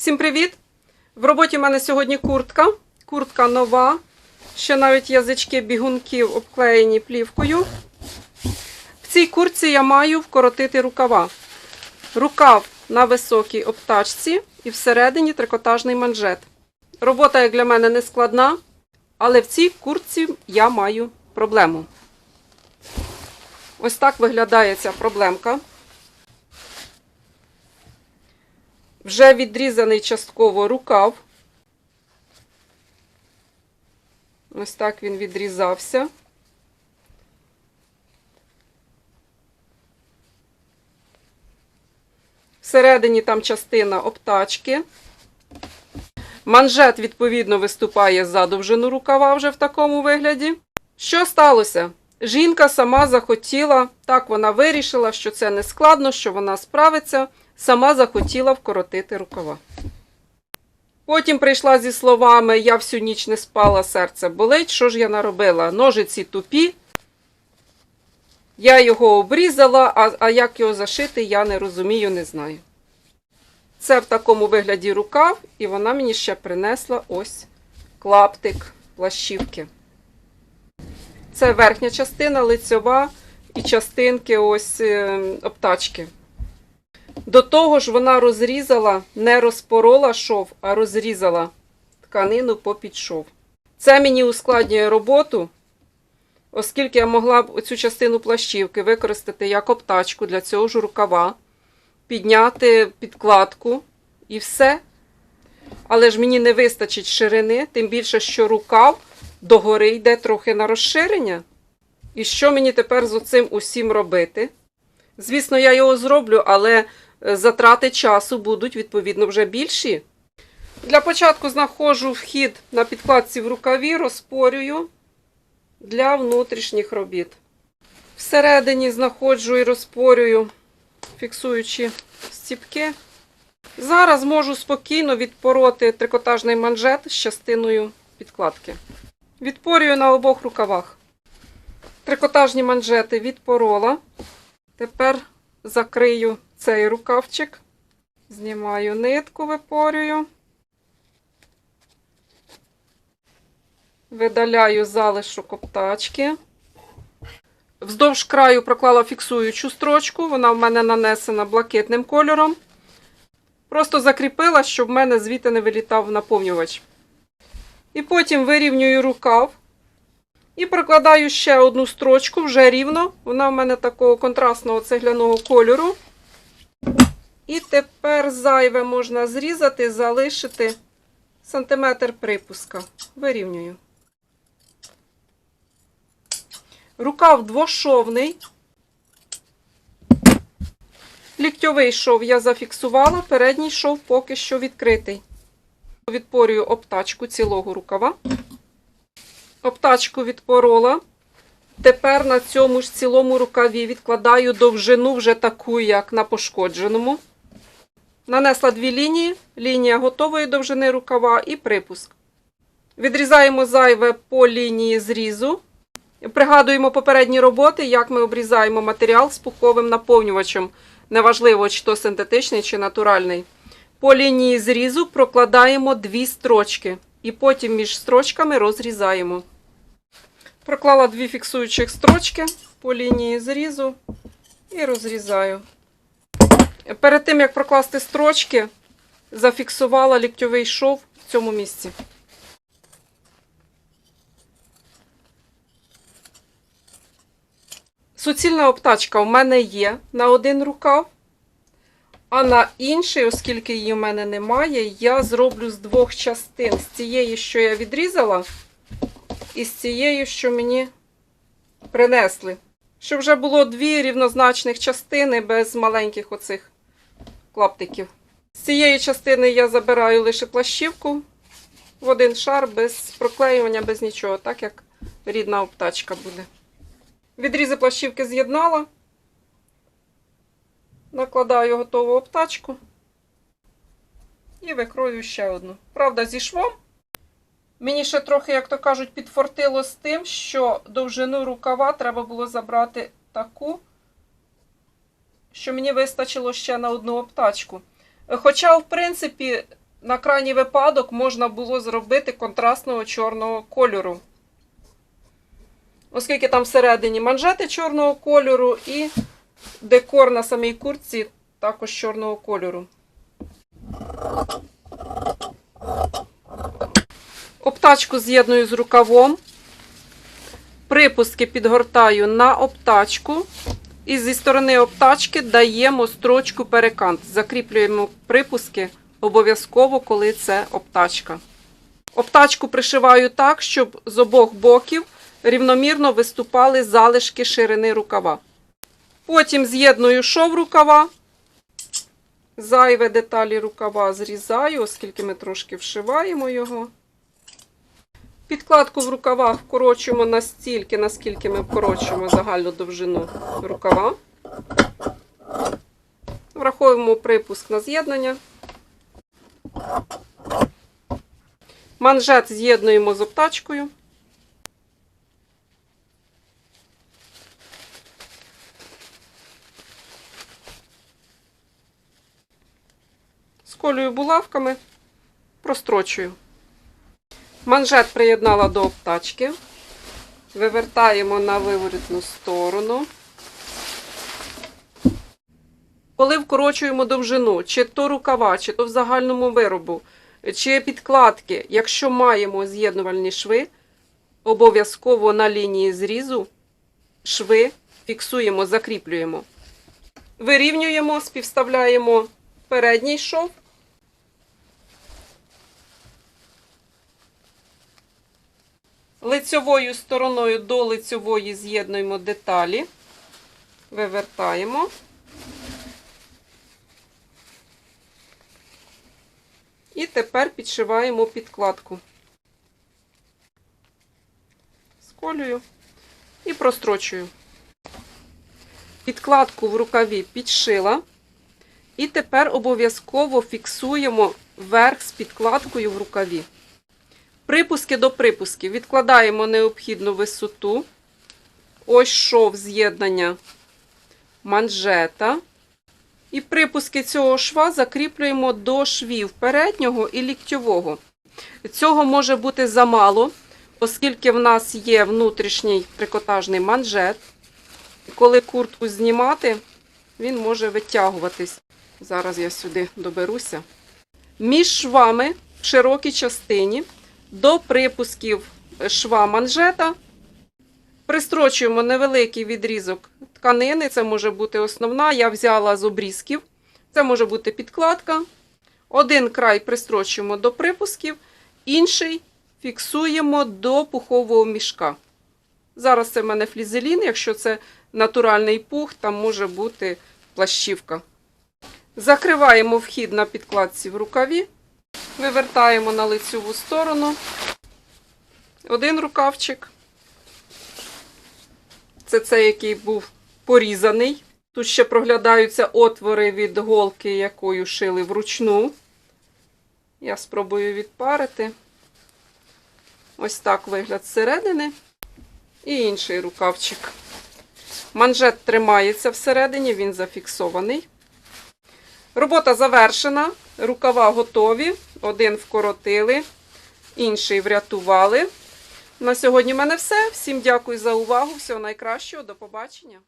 Всім привіт! В роботі в мене сьогодні куртка. Куртка нова. Ще навіть язички бігунків обклеєні плівкою. В цій куртці я маю вкоротити рукава. Рукав на високій обтачці і всередині трикотажний манжет. Робота, як для мене, не складна, але в цій куртці я маю проблему. Ось так виглядає ця проблемка. Вже відрізаний частково рукав. Ось так він відрізався. Всередині там частина обтачки. Манжет, відповідно, виступає за довжину рукава вже в такому вигляді. Що сталося? Жінка сама захотіла, так вона вирішила, що це не складно, що вона справиться, сама захотіла вкоротити рукава. Потім прийшла зі словами: Я всю ніч не спала, серце болить. Що ж я наробила? Ножиці тупі. Я його обрізала, а, а як його зашити, я не розумію, не знаю. Це в такому вигляді рукав, і вона мені ще принесла ось клаптик плащівки. Це верхня частина, лицьова і частинки ось е, обтачки. До того ж, вона розрізала, не розпорола шов, а розрізала тканину попід шов. Це мені ускладнює роботу, оскільки я могла б цю частину плащівки використати як обтачку для цього ж рукава, підняти підкладку і все. Але ж мені не вистачить ширини, тим більше, що рукав догори йде трохи на розширення. І що мені тепер з оцим усім робити? Звісно, я його зроблю, але затрати часу будуть відповідно вже більші. Для початку знаходжу вхід на підкладці в рукаві, розпорюю для внутрішніх робіт. Всередині знаходжу і розпорюю, фіксуючи стіпки. Зараз можу спокійно відпороти трикотажний манжет з частиною підкладки. Відпорюю на обох рукавах. Трикотажні манжети відпорола. Тепер закрию цей рукавчик. Знімаю нитку, випорюю. Видаляю залишок обтачки. Вздовж краю проклала фіксуючу строчку. Вона в мене нанесена блакитним кольором. Просто закріпила, щоб в мене звідти не вилітав наповнювач. І потім вирівнюю рукав. І прокладаю ще одну строчку вже рівно. Вона в мене такого контрастного цегляного кольору. І тепер зайве можна зрізати, залишити сантиметр припуска. Вирівнюю. Рукав двошовний. Ліктьовий шов я зафіксувала, передній шов поки що відкритий. Відпорюю обтачку цілого рукава. Обтачку відпорола. Тепер на цьому ж цілому рукаві відкладаю довжину вже таку, як на пошкодженому. Нанесла дві лінії, лінія готової довжини рукава і припуск. Відрізаємо зайве по лінії зрізу. Пригадуємо попередні роботи, як ми обрізаємо матеріал з пуховим наповнювачем. Неважливо, чи то синтетичний, чи натуральний. По лінії зрізу прокладаємо дві строчки. І потім між строчками розрізаємо. Проклала дві фіксуючих строчки по лінії зрізу і розрізаю. Перед тим, як прокласти строчки, зафіксувала ліктьовий шов в цьому місці. Суцільна обтачка у мене є на один рукав. А на інший, оскільки її в мене немає, я зроблю з двох частин. З цієї, що я відрізала, і з цією, що мені принесли. Щоб вже було дві рівнозначних частини без маленьких оцих клаптиків. З цієї частини я забираю лише плащівку в один шар без проклеювання, без нічого, так як рідна обтачка буде. Відрізи плащівки з'єднала. Накладаю готову обтачку і викрою ще одну. Правда, зі швом. Мені ще трохи, як то кажуть, підфортило з тим, що довжину рукава треба було забрати таку, що мені вистачило ще на одну обтачку. Хоча, в принципі, на крайній випадок можна було зробити контрастного чорного кольору. Оскільки там всередині манжети чорного кольору і декор на самій куртці також чорного кольору. Обтачку з'єдную з рукавом. Припуски підгортаю на обтачку. І зі сторони обтачки даємо строчку перекант. Закріплюємо припуски обов'язково, коли це обтачка. Обтачку пришиваю так, щоб з обох боків рівномірно виступали залишки ширини рукава. Потім з'єдную шов рукава. Зайве деталі рукава зрізаю, оскільки ми трошки вшиваємо його. Підкладку в рукавах вкорочуємо настільки, наскільки ми вкорочуємо загальну довжину рукава. Враховуємо припуск на з'єднання. Манжет з'єднуємо з обтачкою. Сколюю булавками, прострочую. Манжет приєднала до обтачки. Вивертаємо на виворітну сторону. Коли вкорочуємо довжину, чи то рукава, чи то в загальному виробу, чи підкладки, якщо маємо з'єднувальні шви, обов'язково на лінії зрізу шви фіксуємо, закріплюємо. Вирівнюємо, співставляємо передній шов Лицьовою стороною до лицьової з'єднуємо деталі, вивертаємо. І тепер підшиваємо підкладку. Сколюю і прострочую. Підкладку в рукаві підшила. І тепер обов'язково фіксуємо верх з підкладкою в рукаві. Припуски до припусків. Відкладаємо необхідну висоту. Ось шов з'єднання манжета. І припуски цього шва закріплюємо до швів переднього і ліктьового. Цього може бути замало, оскільки в нас є внутрішній трикотажний манжет. Коли куртку знімати, він може витягуватись. Зараз я сюди доберуся. Між швами в широкій частині до припусків шва манжета. Пристрочуємо невеликий відрізок тканини, це може бути основна. Я взяла з обрізків, це може бути підкладка. Один край пристрочуємо до припусків, інший фіксуємо до пухового мішка. Зараз це в мене флізелін, якщо це натуральний пух, там може бути плащівка. Закриваємо вхід на підкладці в рукаві. Вивертаємо на лицеву сторону. Один рукавчик. Це цей, який був порізаний. Тут ще проглядаються отвори від голки, якою шили вручну. Я спробую відпарити. Ось так вигляд зсередини. І інший рукавчик. Манжет тримається всередині, він зафіксований. Робота завершена, рукава готові. Один вкоротили, інший врятували. На сьогодні в мене все. Всім дякую за увагу. Всього найкращого. До побачення.